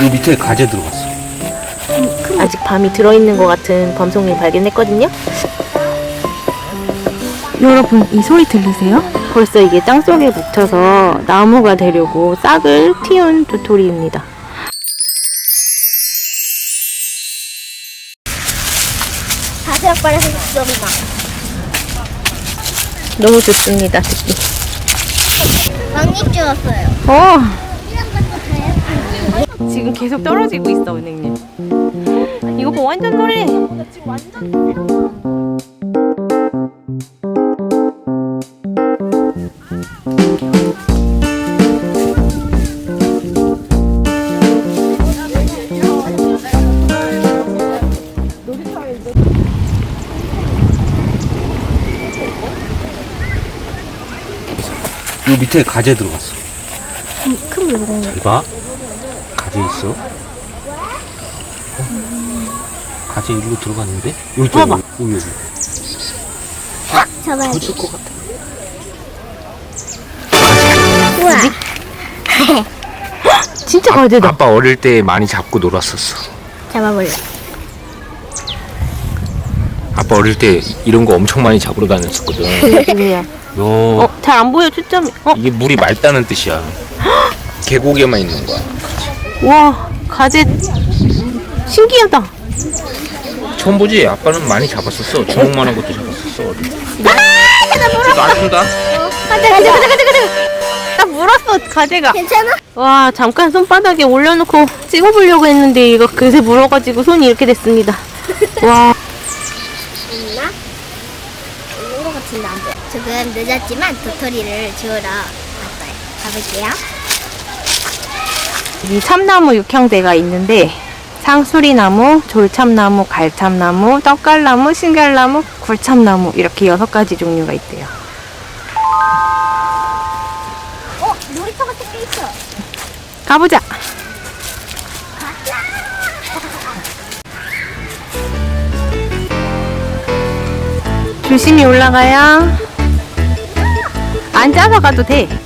이 밑에 가재 들어갔어. 아직 밤이 들어있는 것 같은 범송이를 발견했거든요. 여러분 이 소리 들리세요? 벌써 이게 땅속에 묻혀서 나무가 되려고 싹을 틔운 도토리입니다. 바스락 바라서 습니다 너무 좋습니다, 듣기. 왕립 주었어요. 어! 지금 계속 떨어지고 있어, 은행님. 이거 뭐 완전 노래. 이 밑에 가재 들어갔어. 큰 물건. 이봐. 가재 있어. 어? 가재 일로 들어갔는데? 여기 있다, 봐봐. 여기, 여기. 잡아야 돼. 붙을 것 같아. 우와. 진짜 가재다. 아빠 어릴 때 많이 잡고 놀았었어. 잡아볼래. 아빠 어릴 때 이런 거 엄청 많이 잡으러 다녔었거든. 보세요. 요, 어, 잘 안 보여, 초점이. 어, 이게 물이 맑다는 뜻이야. 계곡에만 있는 거야. 와, 가재. 신기하다. 처음 보지? 아빠는 많이 잡았었어. 주먹만한 것도 잡았었어. 어릴 때. 놔준다. 가재, 가재, 가재, 가재, 가재. 나 물었어, 가재가. 괜찮아? 와, 잠깐 손바닥에 올려놓고 찍어보려고 했는데 이거 그새 물어가지고 손이 이렇게 됐습니다. 와, 있나? 있는 것 같은데 안 보여. 조금 늦었지만 도토리를 주우러 갔어요. 가볼게요. 이 참나무 육형대가 있는데 상수리나무, 졸참나무, 갈참나무, 떡갈나무, 신갈나무, 굴참나무 이렇게 여섯 가지 종류가 있대요. 어? 놀이터가 섞여 있어. 가보자. 조심히 올라가요. 앉아서 가도 돼.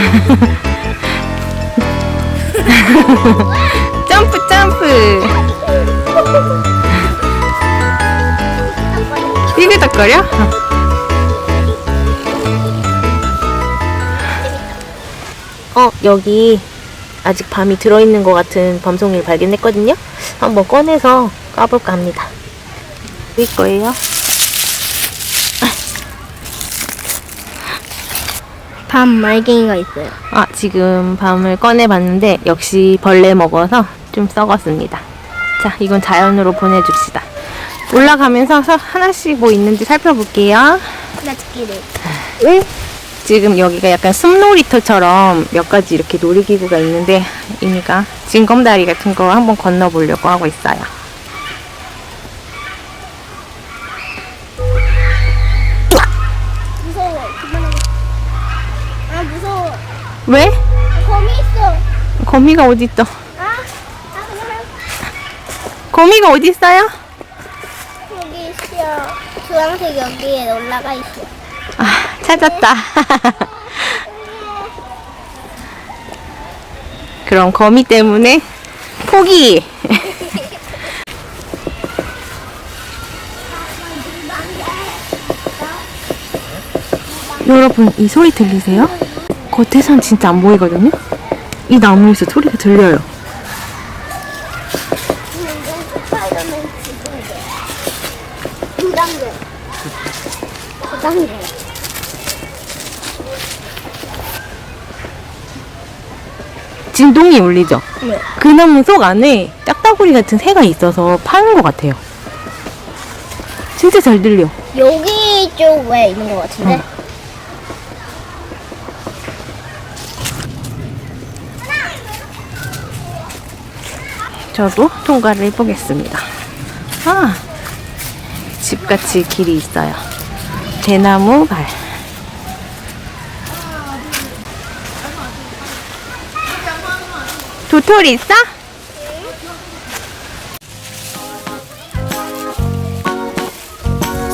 점프 점프. 삐그덕거려? 어, 여기 아직 밤이 들어있는 것 같은 범송이를 발견했거든요. 한번 꺼내서 까볼까 합니다. 보일 거예요. 밤 말갱이가 있어요. 아, 지금 밤을 꺼내봤는데 역시 벌레 먹어서 좀 썩었습니다. 자, 이건 자연으로 보내줍시다. 올라가면서 서- 하나씩 뭐 있는지 살펴볼게요. 나 듣기를. 네. 지금 여기가 약간 숲놀이터처럼 몇 가지 이렇게 놀이기구가 있는데 이니가 징검다리 같은 거 한번 건너보려고 하고 있어요. 왜? 거미 있어. 거미가 어디 있어? 아, 아 그냥 거미가 어디 있어요? 여기 있어. 주황색 여기에 올라가 있어. 아, 찾았다. 그럼 거미 때문에 포기. 여러분 이 소리 들리세요? 겉에선 진짜 안 보이거든요? 이 나무에서 소리가 들려요 스파이더맨 지붕대. 진동이 울리죠? 네. 그 나무 속 안에 딱따구리 같은 새가 있어서 파는 것 같아요. 진짜 잘 들려. 여기 쪽에 있는 것 같은데. 저도 통과를 해보겠습니다. 아, 집같이 길이 있어요. 대나무 발. 도토리 있어?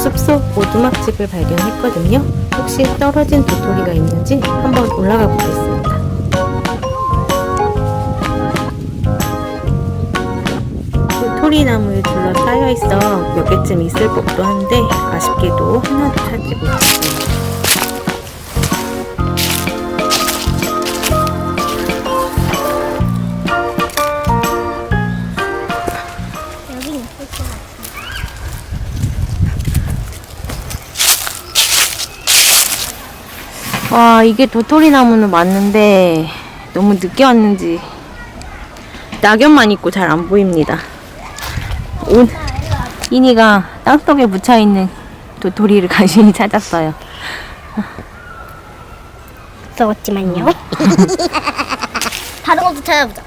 숲속 오두막집을 발견했거든요. 혹시 떨어진 도토리가 있는지 한번 올라가 보겠습니다. 도토리 나무에 둘러싸여 있어 몇 개쯤 있을 법도 한데 아쉽게도 하나도 찾지 못했어요. 와 이게 도토리 나무는 맞는데 너무 늦게 왔는지 낙엽만 있고 잘 안 보입니다. 온 이니가 땅속에 묻혀 있는 도토리를 간신히 찾았어요. 무서웠지만요. 다른 것도 찾아보자.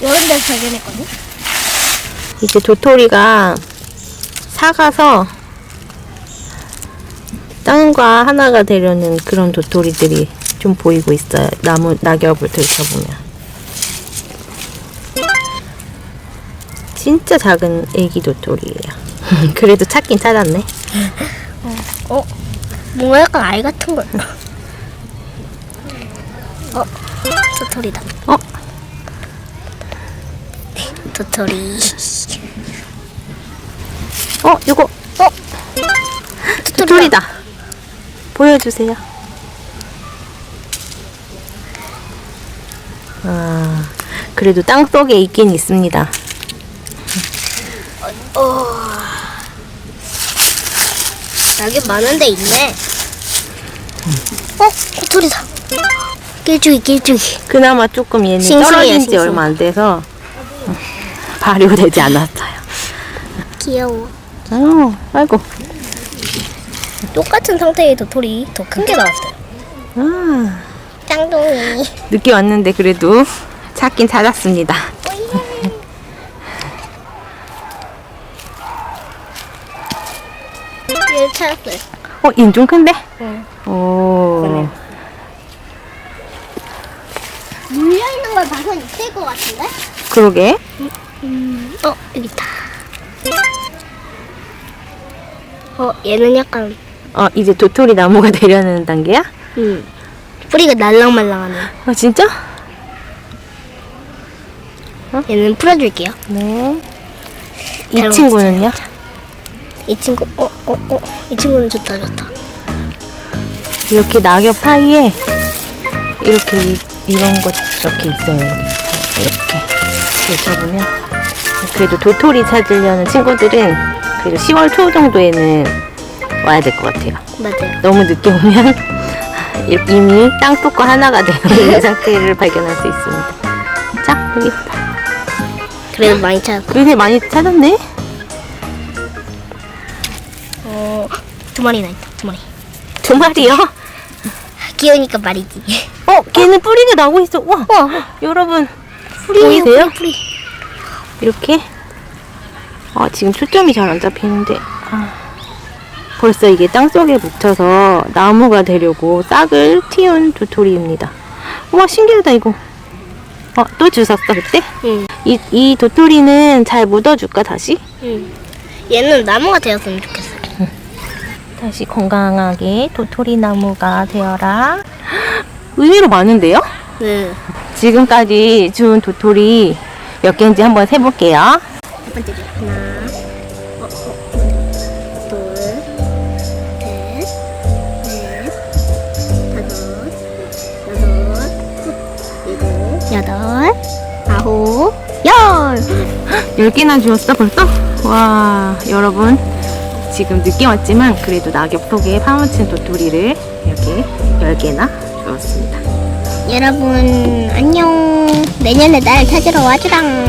이런 데서 발견했거든. 이제 도토리가 사가서 땅과 하나가 되려는 그런 도토리들이 좀 보이고 있어요. 나무 낙엽을 들춰보면. 진짜 작은 애기 도토리예요. 그래도 찾긴 찾았네. 어? 뭔가 약간 알 같은 걸. 어? 도토리다. 어? 도토리. 어, 요거 어? 도토리다. 보여주세요. 아, 그래도 땅 속에 있긴 있습니다. 낙엽 많은데 있네. 어? 도토리다. 길쭉이 길쭉이. 그나마 조금 얘는 싱싱해요, 떨어진 지 싱싱. 얼마 안 돼서 발효되지 않았어요. 귀여워. 아유, 아이고. 똑같은 상태의 도토리 더 큰 게 나왔어요. 아, 짱둥이. 늦게 왔는데 그래도 찾긴 찾았습니다. 얘를 찾았어요. 어, 얘는 좀 큰데? 응. 오. 그러네요. 물려있는 걸 봐선 있을 것 같은데? 그러게. 어, 여기 있다. 어, 얘는 약간, 어, 이제 도토리 나무가 되려는 단계야? 음, 뿌리가 날랑말랑하네. 어, 진짜? 얘는 풀어줄게요. 네. 이 잘 친구는요? 이 친구, 어, 어, 어, 이 친구는 좋다, 좋다. 이렇게 낙엽 사이에 이렇게 이, 이런 것 이렇게 있어요. 이렇게 들춰보면 그래도 도토리 찾으려는 친구들은 그래도 10월 초 정도에는 와야 될 것 같아요. 맞아요. 너무 늦게 오면 이미 땅속과 하나가 되어 있는 상태를 발견할 수 있습니다. 자, 여기 그래도 많이 찾았어. 요새 많이 찾았네? 두 마리나 있다, 두 마리. 두 마리요? 귀여우니까 말이지. 어, 걔는 뿌리가 나고 있어. 와, 여러분 보이세요? 뿌리. 이렇게 아 지금 초점이 잘 안 잡히는데 아, 벌써 이게 땅속에 묻혀서 나무가 되려고 싹을 틔운 도토리입니다 와 신기하다 이거 어, 또 주웠어 그때? 응, 이, 이 도토리는 잘 묻어줄까 다시? 응. 얘는 나무가 되었으면 좋겠어. 다시 건강하게 도토리 나무가 되어라 의외로 많은데요? 네. 지금까지 준 도토리 몇 개인지 한번 세볼게요 첫 번째 줄 하나, 어, 어, 둘, 셋, 넷, 다섯, 여섯, 일곱, 여덟, 아홉, 열. 10개나 주웠어 벌써? 와 여러분 지금 늦게 왔지만 그래도 낙엽 속에 파묻힌 도토리를 이렇게 10개나 주웠습니다 여러분 안녕. 내년에 날 찾으러 와주랑.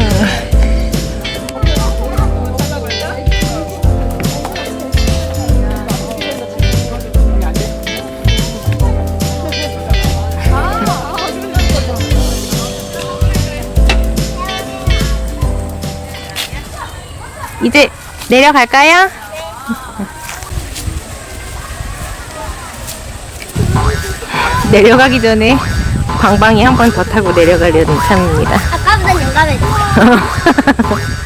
이제 내려갈까요? 내려가기 전에 방방이 한 번 더 타고 내려가려는 참입니다. 아까보단 용감해졌어.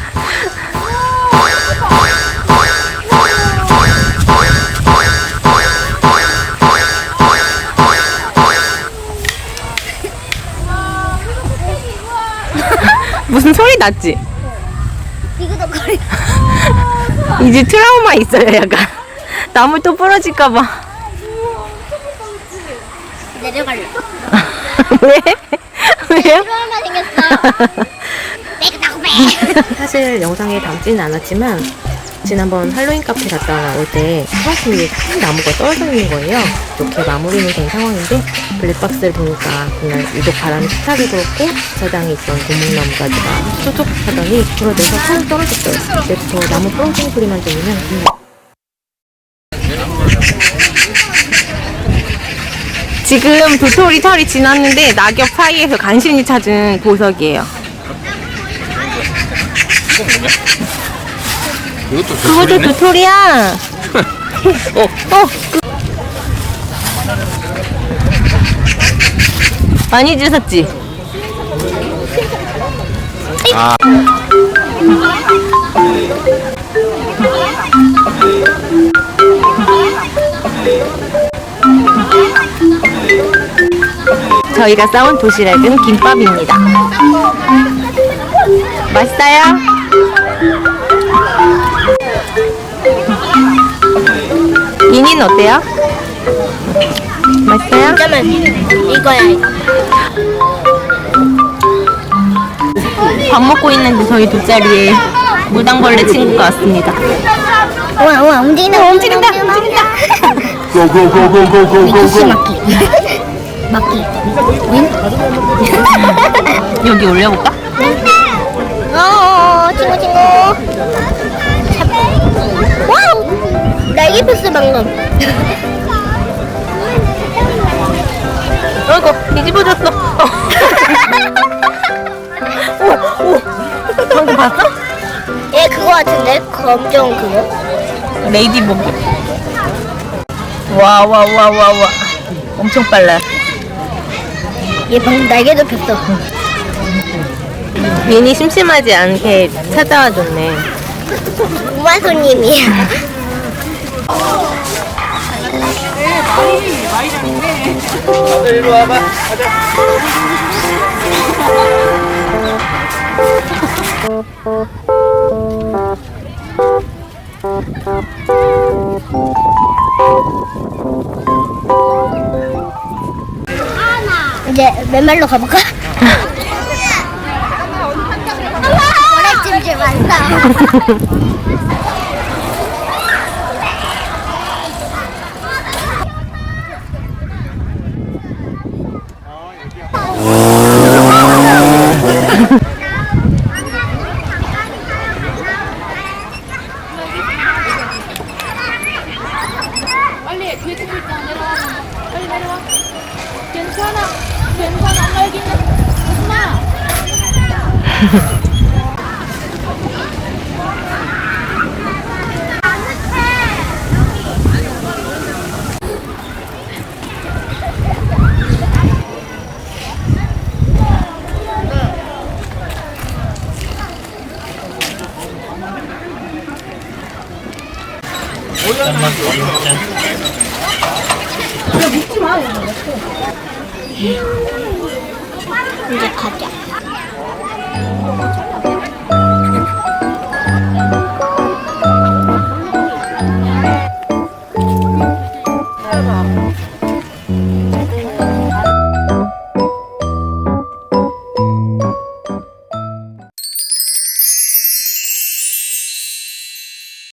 무슨 소리 났지? 이제 트라우마 있어요, 약간. 나물 또 부러질까봐. 내려갈래. 왜? 왜요? 트라우마 생겼어. 삐그덕거리. 사실 영상에 담지는 않았지만 지난번 할로윈 카페 갔다 올때 테라스 위에 큰 나무가 떨어져 있는 거예요. 이렇게 마무리는 된 상황인데 블랙박스를 보니까 그날 유독 바람이 습하게 불었고 저장에 있던 고목나무가지가 촉촉 하더니 부러져서 쭉 떨어졌어요. 그때부터 나무 부러지는 소리만 들리면 지금 도토리 털이 지났는데 낙엽 사이에서 간신히 찾은 보석이에요. 이것도 그것도 도토리네? 도토리야. 어, 어, 그... 많이 주웠지? 아, 저희가 싸온 도시락은 김밥입니다. 맛있어요? 미니는 어때요? 맛있어요? 잠깐만. 이거야, 이거. 밥 먹고 있는데 저희 돗자리에 무당벌레 친구가 왔습니다. 우와, 우와, 움직인다, 움직인다, 움직인다. 미키씨 막기. 막기. 여기 올려볼까? 어, 친구, 친구. 잡- 와우! 날개 폈어, 방금. 어이구 뒤집어졌어. 오, 오. 방금 봤어? 얘 그거 같은데? 검정 그거? 레이디보기. 와, 와, 와, 와, 와. 엄청 빨라. 얘 방금 날개도 폈어. 민이 심심하지 않게 찾아와 줬네. 우마 손님이야. 일로 와봐. 가자. 이제 맨발로 가볼까? 모래찜질 많다. 이제 가자.